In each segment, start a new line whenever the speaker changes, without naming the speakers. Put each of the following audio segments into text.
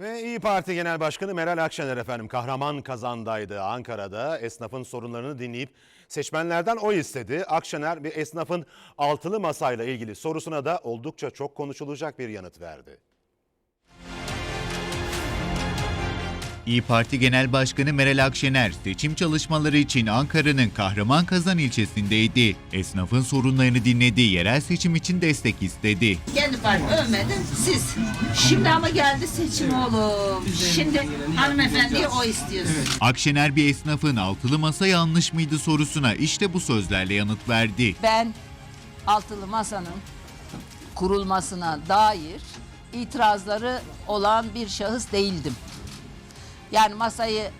Ve İyi Parti Genel Başkanı Meral Akşener efendim kahraman kazandaydı Ankara'da. Esnafın sorunlarını dinleyip seçmenlerden oy istedi. Akşener bir esnafın altılı masayla ilgili sorusuna da oldukça çok konuşulacak bir yanıt verdi.
İyi Parti Genel Başkanı Meral Akşener seçim çalışmaları için Ankara'nın Kahramanmazan ilçesindeydi. Esnafın sorunlarını dinledi, yerel seçim için destek istedi.
Kendi partimi övmedim siz. Şimdi ama geldi seçim oğlum. Şimdi hanımefendiye o istiyorsun.
Akşener bir esnafın altılı masa yanlış mıydı sorusuna işte bu sözlerle yanıt verdi.
Ben altılı masanın kurulmasına dair itirazları olan bir şahıs değildim. Yani masayı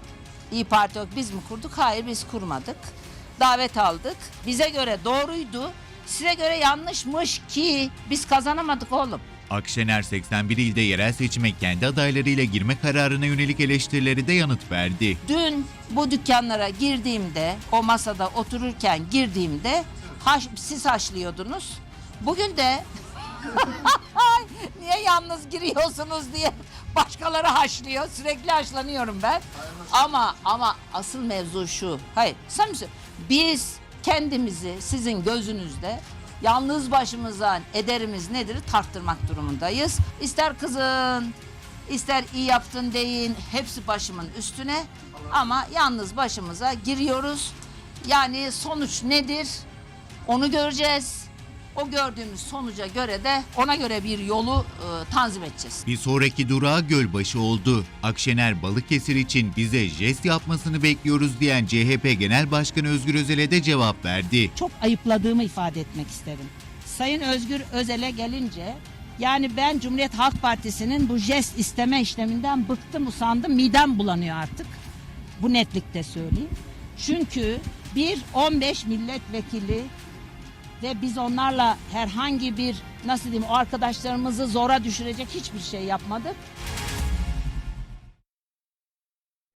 İyi Parti yok biz mi kurduk? Hayır biz kurmadık. Davet aldık. Bize göre doğruydu. Size göre yanlışmış ki biz kazanamadık oğlum.
Akşener 81 ilde yerel seçime kendi adaylarıyla girme kararına yönelik eleştirilere de yanıt verdi.
Dün bu dükkanlara girdiğimde, o masada otururken girdiğimde haş, siz haşlıyordunuz. Bugün de niye yalnız giriyorsunuz diye başkaları haşlıyor. Sürekli haşlanıyorum ben. Ama ama asıl mevzu şu. Hayır, sen misin? Biz kendimizi sizin gözünüzde yalnız başımıza ederimiz nedir tarttırmak durumundayız. İster kızın, İster iyi yaptın deyin hepsi başımın üstüne ama yalnız başımıza giriyoruz. Yani sonuç nedir? Onu göreceğiz. O gördüğümüz sonuca göre de ona göre bir yolu e, tanzim edeceğiz.
Bir sonraki durağı Gölbaşı oldu. Akşener Balıkesir için bize jest yapmasını bekliyoruz diyen CHP Genel Başkanı Özgür Özel'e de cevap verdi.
çok ayıpladığımı ifade etmek isterim. Sayın Özgür Özel'e gelince yani ben Cumhuriyet Halk Partisi'nin bu jest isteme işleminden bıktım usandım midem bulanıyor artık. Bu netlikte söyleyeyim. Çünkü bir 15 milletvekili ve biz onlarla herhangi bir nasıl diyeyim o arkadaşlarımızı zora düşürecek hiçbir şey yapmadık.